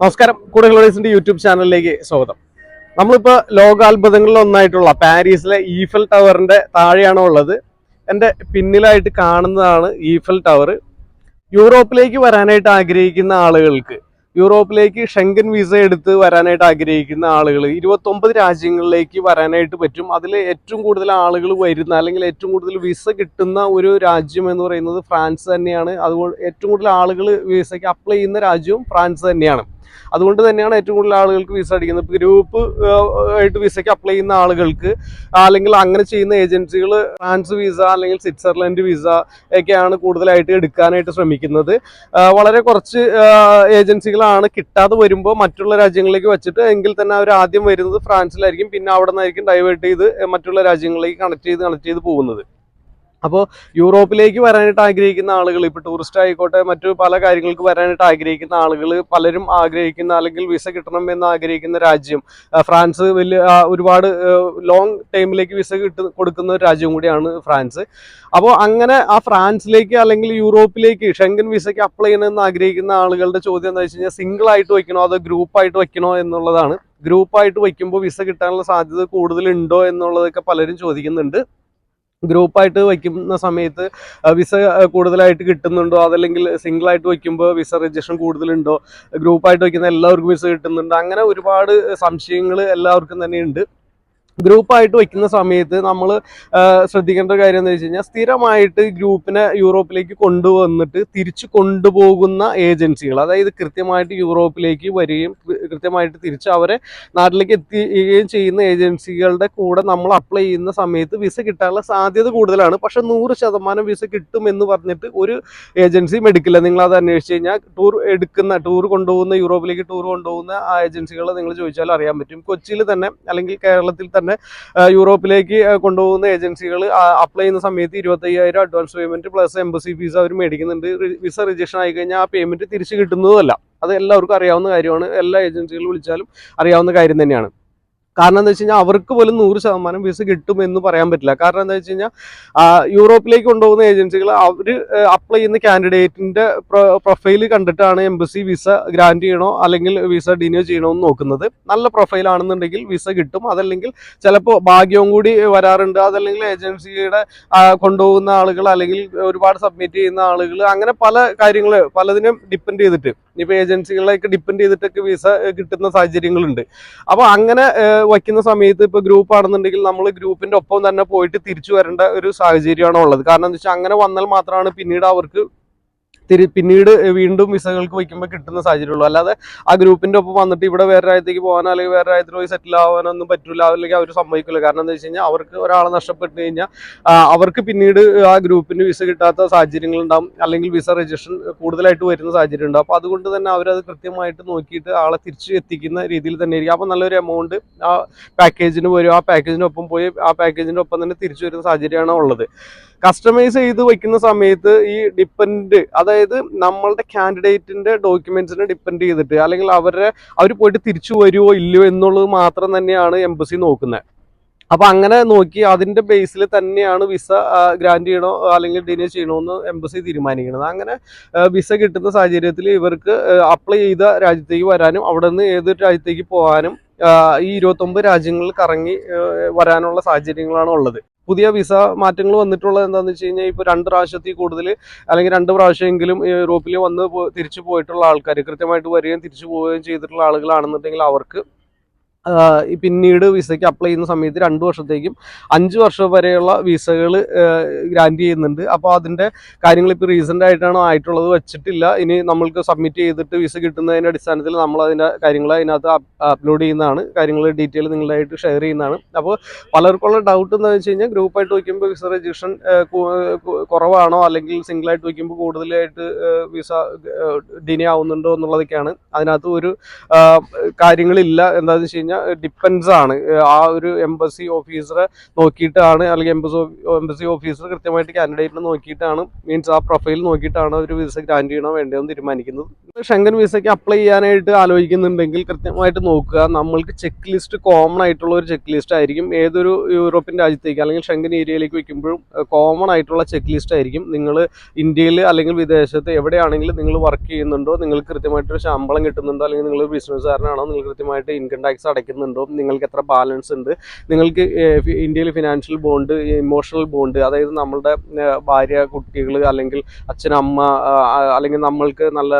നമസ്കാരം. കൂടുതൽ യൂട്യൂബ് ചാനലിലേക്ക് സ്വാഗതം. നമ്മളിപ്പോൾ ലോകാത്ഭുതങ്ങളിൽ ഒന്നായിട്ടുള്ള പാരീസിലെ ഈഫൽ ടവറിന്റെ താഴെയാണ് ഉള്ളത്. എന്റെ പിന്നിലായിട്ട് കാണുന്നതാണ് ഈഫൽ ടവർ. യൂറോപ്പിലേക്ക് വരാനായിട്ട് ആഗ്രഹിക്കുന്ന ആളുകൾക്ക് യൂറോപ്പിലേക്ക് ഷെങ്കൻ വിസ എടുത്ത് വരാനായിട്ട് ആഗ്രഹിക്കുന്ന ആളുകൾ ഇരുപത്തൊമ്പത് രാജ്യങ്ങളിലേക്ക് വരാനായിട്ട് പറ്റും. അതിൽ ഏറ്റവും കൂടുതൽ ആളുകൾ വരുന്ന അല്ലെങ്കിൽ ഏറ്റവും കൂടുതൽ വിസ കിട്ടുന്ന ഒരു രാജ്യം എന്ന് പറയുന്നത് ഫ്രാൻസ് തന്നെയാണ്. അതുപോലെ ഏറ്റവും കൂടുതൽ ആളുകൾ വിസയ്ക്ക് അപ്ലൈ ചെയ്യുന്ന രാജ്യവും ഫ്രാൻസ് തന്നെയാണ്. അതുകൊണ്ട് തന്നെയാണ് ഏറ്റവും കൂടുതൽ ആളുകൾക്ക് വിസ അടിക്കുന്നത്. ഗ്രൂപ്പ് ആയിട്ട് വിസയ്ക്ക് അപ്ലൈ ചെയ്യുന്ന ആളുകൾക്ക് അല്ലെങ്കിൽ അങ്ങനെ ചെയ്യുന്ന ഏജൻസികൾ ഫ്രാൻസ് വിസ അല്ലെങ്കിൽ സ്വിറ്റ്സർലൻഡ് വിസ ഒക്കെയാണ് കൂടുതലായിട്ട് എടുക്കാനായിട്ട് ശ്രമിക്കുന്നത്. വളരെ കുറച്ച് ഏജൻസികളാണ് കിട്ടാതെ വരുമ്പോൾ മറ്റുള്ള രാജ്യങ്ങളിലേക്ക് വെച്ചിട്ട് എങ്കിൽ തന്നെ അവർ ആദ്യം വരുന്നത് ഫ്രാൻസിലായിരിക്കും. പിന്നെ അവിടെ നിന്നായിരിക്കും ഡൈവേർട്ട് ചെയ്ത് മറ്റുള്ള രാജ്യങ്ങളിലേക്ക് കണക്ട് ചെയ്ത് കണക്ട് ചെയ്ത് പോകുന്നത്. അപ്പോൾ യൂറോപ്പിലേക്ക് വരാനായിട്ട് ആഗ്രഹിക്കുന്ന ആളുകൾ ഇപ്പോൾ ടൂറിസ്റ്റ് ആയിക്കോട്ടെ മറ്റു പല കാര്യങ്ങൾക്ക് വരാനായിട്ട് ആഗ്രഹിക്കുന്ന ആളുകൾ പലരും ആഗ്രഹിക്കുന്ന അല്ലെങ്കിൽ വിസ കിട്ടണം എന്ന് ആഗ്രഹിക്കുന്ന രാജ്യം ഫ്രാൻസ് വലിയ ഒരുപാട് ലോങ് ടൈമിലേക്ക് വിസ കിട്ട കൊടുക്കുന്ന ഒരു രാജ്യം കൂടിയാണ് ഫ്രാൻസ്. അപ്പോൾ അങ്ങനെ ആ ഫ്രാൻസിലേക്ക് അല്ലെങ്കിൽ യൂറോപ്പിലേക്ക് ഷെങ്കൻ വിസയ്ക്ക് അപ്ലൈ ചെയ്യണമെന്ന് ആഗ്രഹിക്കുന്ന ആളുകളുടെ ചോദ്യം എന്താ വെച്ച് കഴിഞ്ഞാൽ സിംഗിൾ ആയിട്ട് വയ്ക്കണോ അതോ ഗ്രൂപ്പായിട്ട് വയ്ക്കണോ എന്നുള്ളതാണ്. ഗ്രൂപ്പായിട്ട് വയ്ക്കുമ്പോൾ വിസ കിട്ടാനുള്ള സാധ്യത കൂടുതലുണ്ടോ എന്നുള്ളതൊക്കെ പലരും ചോദിക്കുന്നുണ്ട്. ഗ്രൂപ്പായിട്ട് വയ്ക്കുന്ന സമയത്ത് വിസ കൂടുതലായിട്ട് കിട്ടുന്നുണ്ടോ? അതല്ലെങ്കിൽ സിംഗിൾ ആയിട്ട് വയ്ക്കുമ്പോൾ വിസ രജിസ്ട്രേഷൻ കൂടുതലുണ്ടോ? ഗ്രൂപ്പായിട്ട് വയ്ക്കുന്ന എല്ലാവർക്കും വിസ കിട്ടുന്നുണ്ടോ? അങ്ങനെ ഒരുപാട് സംശയങ്ങൾ എല്ലാവർക്കും തന്നെ ഉണ്ട് ഗ്രൂപ്പായിട്ട് വയ്ക്കുന്ന സമയത്ത് നമ്മൾ ശ്രദ്ധിക്കേണ്ട ഒരു കാര്യം എന്ന് വെച്ച് കഴിഞ്ഞാൽ സ്ഥിരമായിട്ട് ഗ്രൂപ്പിനെ യൂറോപ്പിലേക്ക് കൊണ്ടുവന്നിട്ട് തിരിച്ചു കൊണ്ടുപോകുന്ന ഏജൻസികൾ അതായത് കൃത്യമായിട്ട് യൂറോപ്പിലേക്ക് വരികയും കൃത്യമായിട്ട് തിരിച്ച് അവരെ നാട്ടിലേക്ക് എത്തിക്കുകയും ചെയ്യുന്ന ഏജൻസികളുടെ കൂടെ നമ്മൾ അപ്ലൈ ചെയ്യുന്ന സമയത്ത് വിസ കിട്ടാനുള്ള സാധ്യത കൂടുതലാണ്. പക്ഷെ നൂറ് ശതമാനം വിസ കിട്ടും എന്ന് പറഞ്ഞിട്ട് ഒരു ഏജൻസിയും എടുക്കില്ല. നിങ്ങൾ അത് അന്വേഷിച്ച് കഴിഞ്ഞാൽ ടൂർ എടുക്കുന്ന ടൂർ കൊണ്ടുപോകുന്ന യൂറോപ്പിലേക്ക് ടൂർ കൊണ്ടുപോകുന്ന ആ ഏജൻസികളെ നിങ്ങൾ ചോദിച്ചാൽ അറിയാൻ പറ്റും. കൊച്ചിയിൽ തന്നെ അല്ലെങ്കിൽ കേരളത്തിൽ തന്നെ യൂറോപ്പിലേക്ക് കൊണ്ടുപോകുന്ന ഏജൻസികൾ അപ്ലൈ ചെയ്യുന്ന സമയത്ത് ഇരുപത്തയ്യായിരം advance payment plus embassy fees അവർ മേടിക്കുന്നുണ്ട്. വിസ റിജക്ഷൻ ആയി കഴിഞ്ഞാൽ ആ പേയ്മെന്റ് തിരിച്ചു കിട്ടുന്നതുമല്ല. അത് എല്ലാവർക്കും അറിയാവുന്ന കാര്യമാണ്. എല്ലാ ഏജൻസികളും വിളിച്ചാലും അറിയാവുന്ന കാര്യം തന്നെയാണ്. കാരണം എന്താ വെച്ച് കഴിഞ്ഞാൽ അവർക്ക് പോലും നൂറ് ശതമാനം വിസ കിട്ടും എന്ന് പറയാൻ പറ്റില്ല. കാരണം എന്താ വെച്ച് കഴിഞ്ഞാൽ യൂറോപ്പിലേക്ക് കൊണ്ടുപോകുന്ന ഏജൻസികൾ അവർ അപ്ലൈ ചെയ്യുന്ന കാൻഡിഡേറ്റിന്റെ പ്രൊഫൈൽ കണ്ടിട്ടാണ് എംബസി വിസ ഗ്രാൻഡ് ചെയ്യണോ അല്ലെങ്കിൽ വിസ ഡിനോ ചെയ്യണോ എന്ന് നോക്കുന്നത്. നല്ല പ്രൊഫൈൽ ആണെന്നുണ്ടെങ്കിൽ വിസ കിട്ടും. അതല്ലെങ്കിൽ ചിലപ്പോൾ ഭാഗ്യവും കൂടി വരാറുണ്ട്. അതല്ലെങ്കിൽ ഏജൻസിയുടെ കൊണ്ടുപോകുന്ന ആളുകൾ അല്ലെങ്കിൽ ഒരുപാട് സബ്മിറ്റ് ചെയ്യുന്ന ആളുകൾ അങ്ങനെ പല കാര്യങ്ങൾ പലതിനും ഡിപ്പെൻഡ് ചെയ്തിട്ട്. ഇപ്പോൾ ഏജൻസികളിലേക്ക് ഡിപ്പെൻഡ് ചെയ്തിട്ടൊക്കെ വിസ കിട്ടുന്ന സാഹചര്യങ്ങളുണ്ട്. അപ്പോൾ അങ്ങനെ വയ്ക്കുന്ന സമയത്ത് ഇപ്പൊ ഗ്രൂപ്പ് ആണെന്നുണ്ടെങ്കിൽ നമ്മൾ ഗ്രൂപ്പിന്റെ ഒപ്പം തന്നെ പോയിട്ട് തിരിച്ചു വരേണ്ട ഒരു സാഹചര്യമാണ് ഉള്ളത് കാരണം എന്താ വെച്ചാൽ അങ്ങനെ വന്നാൽ മാത്രമാണ് പിന്നീട് അവർക്ക് തിരി പിന്നീട് വീണ്ടും വിസകൾക്ക് വയ്ക്കുമ്പോൾ കിട്ടുന്ന സാഹചര്യമുള്ളൂ. അല്ലാതെ ആ ഗ്രൂപ്പിന്റെ ഒപ്പം വന്നിട്ട് ഇവിടെ വേറെ രാജ്യത്തേക്ക് പോകാനോ അല്ലെങ്കിൽ വേറെ രാജ്യത്തിൽ പോയി സെറ്റിൽ ആവാനൊന്നും പറ്റില്ല അല്ലെങ്കിൽ അവർ സമ്മതിക്കില്ല കാരണം എന്താ വെച്ച് കഴിഞ്ഞാൽ അവർക്ക് ഒരാളെ നഷ്ടപ്പെട്ട് കഴിഞ്ഞാൽ അവർക്ക് പിന്നീട് ആ ഗ്രൂപ്പിന് വിസ കിട്ടാത്ത സാഹചര്യങ്ങൾ ഉണ്ടാവും അല്ലെങ്കിൽ വിസ രജിസ്ട്രേഷൻ കൂടുതലായിട്ട് വരുന്ന സാഹചര്യം ഉണ്ടാവും അപ്പോൾ അതുകൊണ്ട് തന്നെ അവരത് കൃത്യമായിട്ട് നോക്കിയിട്ട് ആളെ തിരിച്ച് എത്തിക്കുന്ന രീതിയിൽ തന്നെ ആയിരിക്കും അപ്പോൾ നല്ലൊരു എമൗണ്ട് ആ പാക്കേജിന് വരും. ആ പാക്കേജിനൊപ്പം പോയി ആ പാക്കേജിന്റെ ഒപ്പം തന്നെ തിരിച്ചു വരുന്ന സാഹചര്യമാണ് ഉള്ളത്. കസ്റ്റമൈസ് ചെയ്ത് വെക്കുന്ന സമയത്ത് ഈ ഡിപ്പെൻഡ് അതായത് നമ്മളുടെ കാൻഡിഡേറ്റിന്റെ ഡോക്യുമെന്റ്സിനെ ഡിപ്പെൻഡ് ചെയ്തിട്ട് അല്ലെങ്കിൽ അവരെ അവർ പോയിട്ട് തിരിച്ചു വരുമോ ഇല്ലയോ എന്നുള്ളത് മാത്രം തന്നെയാണ് എംബസി നോക്കുന്നത്. അപ്പൊ അങ്ങനെ നോക്കി അതിന്റെ ബേസിൽ തന്നെയാണ് വിസ ഗ്രാൻഡ് ചെയ്യണോ അല്ലെങ്കിൽ ഡിനേ ചെയ്യണോ എന്ന് എംബസി തീരുമാനിക്കുന്നത്. അങ്ങനെ വിസ കിട്ടുന്ന സാഹചര്യത്തിൽ ഇവർക്ക് അപ്ലൈ ചെയ്ത രാജ്യത്തേക്ക് വരാനും അവിടെ നിന്ന് ഏതൊരു രാജ്യത്തേക്ക് പോകാനും ഈ ഇരുപത്തൊമ്പത് രാജ്യങ്ങളിൽ കറങ്ങി വരാനുള്ള സാഹചര്യങ്ങളാണ് ഉള്ളത്. പുതിയ വിസ മാറ്റങ്ങൾ വന്നിട്ടുള്ളത് എന്താണെന്ന് വെച്ച് കഴിഞ്ഞാൽ ഇപ്പോൾ രണ്ട് പ്രാവശ്യത്തിൽ കൂടുതൽ അല്ലെങ്കിൽ രണ്ട് പ്രാവശ്യമെങ്കിലും യൂറോപ്പിൽ വന്ന് തിരിച്ചു പോയിട്ടുള്ള ആൾക്കാർ കൃത്യമായിട്ട് വരികയും തിരിച്ചു പോവുകയും ചെയ്തിട്ടുള്ള ആളുകളാണെന്നുണ്ടെങ്കിൽ അവർക്ക് പിന്നീട് വിസയ്ക്ക് അപ്ലൈ ചെയ്യുന്ന സമയത്ത് രണ്ട് വർഷത്തേക്കും അഞ്ച് വർഷം വരെയുള്ള വിസകൾ ഗ്രാൻഡ് ചെയ്യുന്നുണ്ട്. അപ്പോൾ അതിന്റെ കാര്യങ്ങൾ ഇപ്പോൾ റീസെന്റ് ആയിട്ടാണ് ആയിട്ടുള്ളത് വെച്ചിട്ടില്ല. ഇനി നമ്മൾക്ക് സബ്മിറ്റ് ചെയ്തിട്ട് വിസ കിട്ടുന്നതിന്റെ അടിസ്ഥാനത്തിൽ നമ്മൾ അതിന്റെ കാര്യങ്ങൾ അതിനകത്ത് അപ്ലോഡ് ചെയ്യുന്നതാണ്. കാര്യങ്ങൾ ഡീറ്റെയിൽ നിങ്ങളായിട്ട് ഷെയർ ചെയ്യുന്നതാണ്. അപ്പോൾ പലർക്കുള്ള ഡൗട്ട് എന്താണെന്ന് വെച്ച് കഴിഞ്ഞാൽ ഗ്രൂപ്പായിട്ട് വയ്ക്കുമ്പോൾ വിസ രജിസ്ട്രേഷൻ കുറവാണോ? അല്ലെങ്കിൽ സിംഗിളായിട്ട് വയ്ക്കുമ്പോൾ കൂടുതലായിട്ട് വിസ ഡിനേ ആവുന്നുണ്ടോ എന്നുള്ളതൊക്കെയാണ്. അതിനകത്ത് ഒരു കാര്യങ്ങളില്ല എന്താണെന്ന് വെച്ച് കഴിഞ്ഞാൽ കഴിഞ്ഞാൽ ഡിപ്പെൻസ് ആണ്. ആ ഒരു എംബസി ഓഫീസറെ നോക്കിയിട്ടാണ് അല്ലെങ്കിൽ എംബസി എംബസി ഓഫീസർ കൃത്യമായിട്ട് കാൻഡിഡേറ്റിനെ നോക്കിയിട്ടാണ് മീൻസ് ആ പ്രൊഫൈൽ നോക്കിയിട്ടാണ് ഒരു വിസ ഗ്രാൻഡ് ചെയ്യണോ വേണ്ടതെന്ന് തീരുമാനിക്കുന്നത്. ഷെങ്കൻ വിസയ്ക്ക് അപ്ലൈ ചെയ്യാനായിട്ട് ആലോചിക്കുന്നുണ്ടെങ്കിൽ കൃത്യമായിട്ട് നോക്കുക. നമ്മൾക്ക് ചെക്ക് ലിസ്റ്റ് കോമൺ ആയിട്ടുള്ള ഒരു ചെക്ക് ലിസ്റ്റ് ആയിരിക്കും. ഏതൊരു യൂറോപ്യൻ രാജ്യത്തേക്ക് അല്ലെങ്കിൽ ഷെങ്കൻ ഏരിയയിലേക്ക് വയ്ക്കുമ്പോഴും കോമൺ ആയിട്ടുള്ള ചെക്ക് ലിസ്റ്റ് ആയിരിക്കും. നിങ്ങൾ ഇന്ത്യയിൽ അല്ലെങ്കിൽ വിദേശത്ത് എവിടെയാണെങ്കിലും നിങ്ങൾ വർക്ക് ചെയ്യുന്നുണ്ടോ നിങ്ങൾക്ക് കൃത്യമായിട്ടൊരു ശമ്പളം കിട്ടുന്നുണ്ടോ അല്ലെങ്കിൽ നിങ്ങൾ ബിസിനസ്സുകാരനാണോ നിങ്ങൾ കൃത്യമായിട്ട് ഇൻകം ടാക്സ് അടയ്ക്കുന്നുണ്ടോ? നിങ്ങൾക്ക് എത്ര ബാലൻസ് ഉണ്ട്? നിങ്ങൾക്ക് ഇന്ത്യയിൽ ഫിനാൻഷ്യൽ ബോണ്ട് ഇമോഷണൽ ബോണ്ട് അതായത് നമ്മളുടെ ഭാര്യ കുട്ടികൾ അല്ലെങ്കിൽ അച്ഛനമ്മ അല്ലെങ്കിൽ നമ്മൾക്ക് നല്ല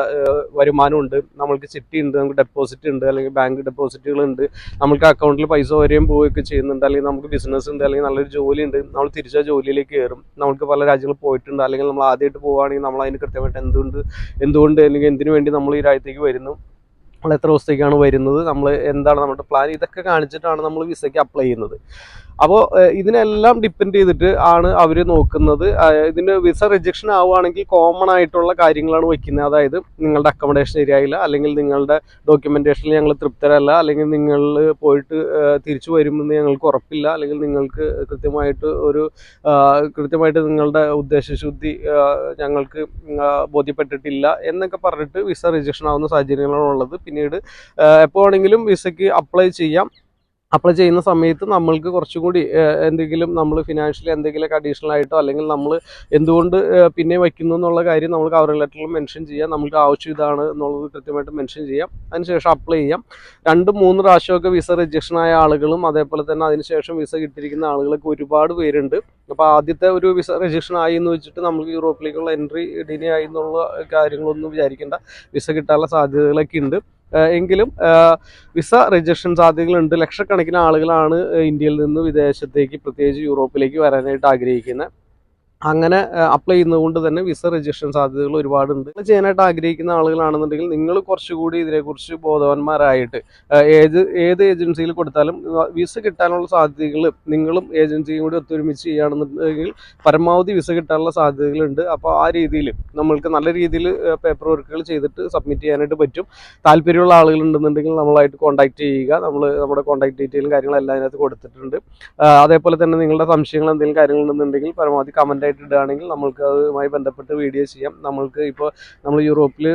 വരുമാനമുണ്ട് നമ്മൾക്ക് സിറ്റി ഉണ്ട് നമുക്ക് ഡെപ്പോസിറ്റ് ഉണ്ട് അല്ലെങ്കിൽ ബാങ്ക് ഡെപ്പോസിറ്റുകൾ ഉണ്ട് നമ്മൾക്ക് അക്കൗണ്ടിൽ പൈസ വരെയും പോവുകയൊക്കെ ചെയ്യുന്നുണ്ട് അല്ലെങ്കിൽ നമുക്ക് ബിസിനസ് ഉണ്ട് അല്ലെങ്കിൽ നല്ലൊരു ജോലി ഉണ്ട് നമ്മൾ തിരിച്ചാൽ ജോലിയിലേക്ക് കയറും. നമുക്ക് പല രാജ്യങ്ങളിൽ പോയിട്ടുണ്ട് അല്ലെങ്കിൽ നമ്മൾ ആദ്യമായിട്ട് പോവുകയാണെങ്കിൽ നമ്മൾ അതിന് കൃത്യമായിട്ട് എന്തുകൊണ്ട് എന്തുകൊണ്ട് അല്ലെങ്കിൽ എന്തിനു വേണ്ടി നമ്മൾ ഈ രാജ്യത്തേക്ക് വരുന്നു. നമ്മൾ എത്ര ദിവസത്തേക്കാണ് വരുന്നത് നമ്മൾ എന്താണ് നമ്മുടെ പ്ലാൻ ഇതൊക്കെ കാണിച്ചിട്ടാണ് നമ്മൾ വിസയ്ക്ക് അപ്ലൈ ചെയ്യുന്നത്. അപ്പോൾ ഇതിനെല്ലാം ഡിപ്പെൻഡ് ചെയ്തിട്ട് ആണ് അവർ നോക്കുന്നത്. ഇതിന് വിസ റിജക്ഷൻ ആവുകയാണെങ്കിൽ കോമൺ ആയിട്ടുള്ള കാര്യങ്ങളാണ് വയ്ക്കുന്നത്. അതായത് നിങ്ങളുടെ അക്കോമഡേഷൻ ശരിയായില്ല അല്ലെങ്കിൽ നിങ്ങളുടെ ഡോക്യുമെന്റേഷനിൽ ഞങ്ങൾ തൃപ്തരല്ല അല്ലെങ്കിൽ നിങ്ങൾ പോയിട്ട് തിരിച്ചു വരുമെന്ന് ഞങ്ങൾക്ക് ഉറപ്പില്ല അല്ലെങ്കിൽ നിങ്ങൾക്ക് കൃത്യമായിട്ട് ഒരു കൃത്യമായിട്ട് നിങ്ങളുടെ ഉദ്ദേശശുദ്ധി ഞങ്ങൾക്ക് ബോധ്യപ്പെട്ടിട്ടില്ല എന്നൊക്കെ പറഞ്ഞിട്ട് വിസ റിജക്ഷൻ ആവുന്ന സാഹചര്യങ്ങളാണ് ഉള്ളത്. പിന്നീട് എപ്പോൾ വേണമെങ്കിലും വിസയ്ക്ക് അപ്ലൈ ചെയ്യാം. അപ്ലൈ ചെയ്യുന്ന സമയത്ത് നമ്മൾക്ക് കുറച്ചും കൂടി എന്തെങ്കിലും നമ്മൾ ഫിനാൻഷ്യലി എന്തെങ്കിലുമൊക്കെ അഡീഷണൽ ആയിട്ടോ അല്ലെങ്കിൽ നമ്മൾ എന്തുകൊണ്ട് പിന്നെ വയ്ക്കുന്നു എന്നുള്ള കാര്യം നമ്മൾ കവർ ലെറ്ററിൽ മെൻഷൻ ചെയ്യാം. നമുക്ക് ആവശ്യം ഇതാണ് എന്നുള്ളത് കൃത്യമായിട്ട് മെൻഷൻ ചെയ്യാം. അതിനുശേഷം അപ്ലൈ ചെയ്യാം. രണ്ട് മൂന്ന് പ്രാവശ്യമൊക്കെ വിസ റിജക്ഷൻ ആയ ആളുകളും അതേപോലെ തന്നെ അതിനുശേഷം വിസ കിട്ടിയിരിക്കുന്ന ആളുകളൊക്കെ ഒരുപാട് പേരുണ്ട്. അപ്പോൾ ആദ്യത്തെ ഒരു വിസ റിജക്ഷൻ ആയി എന്ന് വെച്ചിട്ട് നമുക്ക് യൂറോപ്പിലേക്കുള്ള എൻട്രി ഡിലേ ആയി എന്നുള്ള കാര്യങ്ങളൊന്നും വിചാരിക്കേണ്ട. വിസ കിട്ടാനുള്ള സാധ്യതകളൊക്കെ ഉണ്ട്. എങ്കിലും വിസ റിജക്ഷൻ സാധ്യതകളുണ്ട്. ലക്ഷക്കണക്കിന് ആളുകളാണ് ഇന്ത്യയിൽ നിന്ന് വിദേശത്തേക്ക് പ്രത്യേകിച്ച് യൂറോപ്പിലേക്ക് വരാനായിട്ട് ആഗ്രഹിക്കുന്നത് അങ്ങനെ അപ്ലൈ ചെയ്യുന്നതുകൊണ്ട് തന്നെ വിസ റിജക്ഷൻ സാധ്യതകൾ ഒരുപാടുണ്ട്. ചെയ്യാനായിട്ട് ആഗ്രഹിക്കുന്ന ആളുകളാണെന്നുണ്ടെങ്കിൽ നിങ്ങൾ കുറച്ചുകൂടി ഇതിനെക്കുറിച്ച് ബോധവാന്മാരായിട്ട് ഏത് ഏത് ഏജൻസിയിൽ കൊടുത്താലും വിസ കിട്ടാനുള്ള സാധ്യതകൾ നിങ്ങളും ഏജൻസിയും കൂടി ഒത്തൊരുമിച്ച് ചെയ്യുകയാണെന്നുണ്ടെങ്കിൽ പരമാവധി വിസ കിട്ടാനുള്ള സാധ്യതകളുണ്ട്. അപ്പോൾ ആ രീതിയിൽ നമ്മൾക്ക് നല്ല രീതിയിൽ പേപ്പർ വർക്കുകൾ ചെയ്തിട്ട് സബ്മിറ്റ് ചെയ്യാനായിട്ട് പറ്റും. താല്പര്യമുള്ള ആളുകളുണ്ടെന്നുണ്ടെങ്കിൽ നമ്മളായിട്ട് കോൺടാക്ട് ചെയ്യുക. നമ്മൾ നമ്മുടെ കോൺടാക്ട് ഡീറ്റെയിലും കാര്യങ്ങളെല്ലാം അതിനകത്ത് കൊടുത്തിട്ടുണ്ട്. അതേപോലെ തന്നെ നിങ്ങളുടെ സംശയങ്ങൾ എന്തെങ്കിലും കാര്യങ്ങളുണ്ടെന്നുണ്ടെങ്കിൽ പരമാവധി കമന്റ് ആയിട്ട് ഇടുകയാണെങ്കിൽ നമ്മൾക്ക് അതുമായി ബന്ധപ്പെട്ട് വീഡിയോ ചെയ്യാം. നമ്മൾക്ക് ഇപ്പോൾ നമ്മൾ യൂറോപ്പിൽ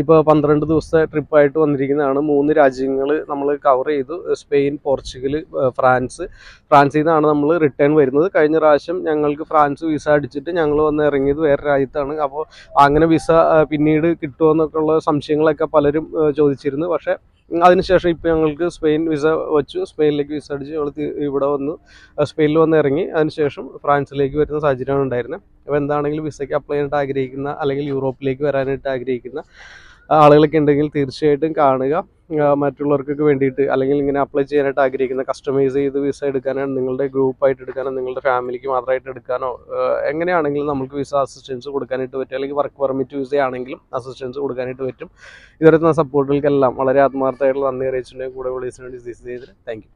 ഇപ്പോൾ പന്ത്രണ്ട് ദിവസത്തെ ട്രിപ്പായിട്ട് വന്നിരിക്കുന്നതാണ്. മൂന്ന് രാജ്യങ്ങൾ നമ്മൾ കവർ ചെയ്തു. Spain Portugal France. ഫ്രാൻസിൽ നിന്നാണ് നമ്മൾ റിട്ടേൺ വരുന്നത്. കഴിഞ്ഞ പ്രാവശ്യം ഞങ്ങൾക്ക് ഫ്രാൻസ് വിസ അടിച്ചിട്ട് ഞങ്ങൾ വന്ന് ഇറങ്ങിയത് വേറെ രാജ്യത്താണ്. അപ്പോൾ അങ്ങനെ വിസ പിന്നീട് കിട്ടുമോ എന്നൊക്കെയുള്ള സംശയങ്ങളൊക്കെ പലരും ചോദിച്ചിരുന്നു. പക്ഷേ അതിനുശേഷം ഇപ്പോൾ ഞങ്ങൾക്ക് സ്പെയിൻ വിസ വെച്ചു. സ്പെയിനിലേക്ക് വിസ അടിച്ച് ഞങ്ങൾ ഇവിടെ വന്നു. സ്പെയിനിൽ വന്ന് ഇറങ്ങി. അതിനുശേഷം ഫ്രാൻസിലേക്ക് വരുന്ന സാഹചര്യമാണ് ഉണ്ടായിരുന്നത് അപ്പോൾ എന്താണെങ്കിലും വിസയ്ക്ക് അപ്ലൈ ചെയ്യാനായിട്ട് ആഗ്രഹിക്കുന്ന അല്ലെങ്കിൽ യൂറോപ്പിലേക്ക് വരാനായിട്ട് ആഗ്രഹിക്കുന്ന ആളുകളൊക്കെ ഉണ്ടെങ്കിൽ തീർച്ചയായിട്ടും കാണുക. മറ്റുള്ളവർക്കൊക്കെ വേണ്ടിയിട്ട് അല്ലെങ്കിൽ ഇങ്ങനെ അപ്ലൈ ചെയ്യാനായിട്ട് ആഗ്രഹിക്കുന്ന കസ്റ്റമൈസ് ചെയ്ത് വിസ എടുക്കാനാണ് നിങ്ങളുടെ ഗ്രൂപ്പായിട്ട് എടുക്കാനോ നിങ്ങളുടെ ഫാമിലിക്ക് മാത്രമായിട്ട് എടുക്കാനോ എങ്ങനെയാണെങ്കിലും നമുക്ക് വിസ അസിസ്റ്റൻസ് കൊടുക്കാനായിട്ട് പറ്റും. അല്ലെങ്കിൽ വർക്ക് പെർമിറ്റ് വിസ ആണെങ്കിലും അസിസ്റ്റൻസ് കൊടുക്കാനായിട്ട് പറ്റും. ഇതുവരെ സപ്പോർട്ടുകൾക്കെല്ലാം വളരെ ആത്മാർത്ഥമായിട്ടുള്ള നന്ദി അറിയിച്ചിട്ടുണ്ടെങ്കിൽ കൂടെ വിളിച്ചിട്ടുണ്ട് താങ്ക് യു